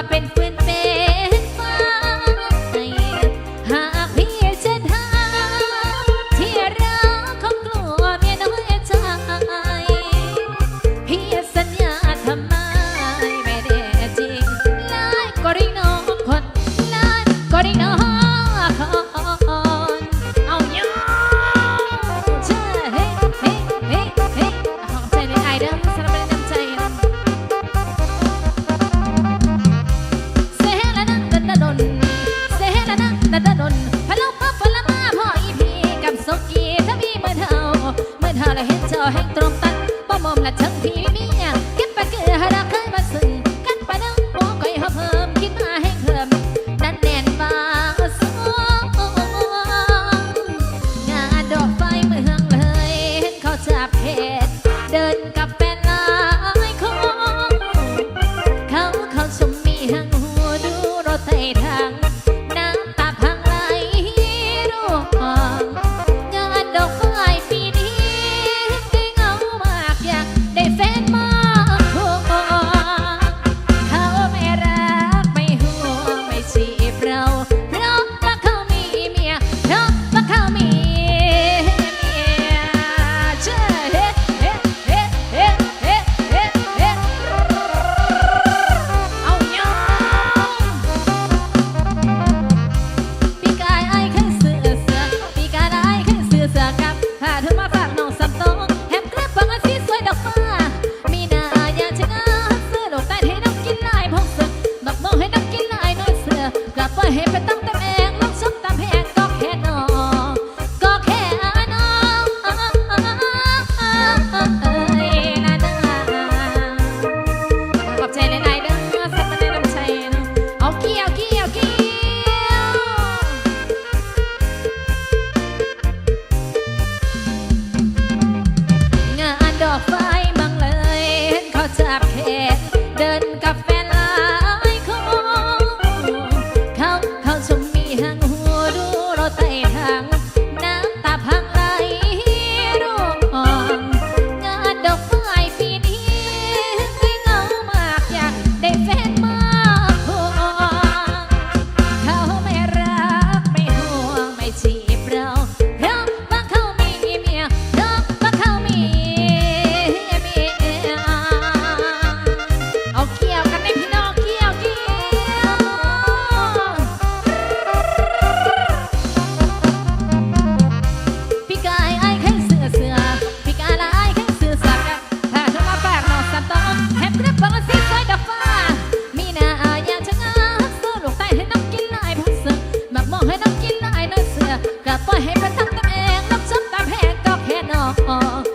ว่าเป็นเพื่อน ให้ตรงตัดบ่มอมละเชิงพี่มีอย่าง heart.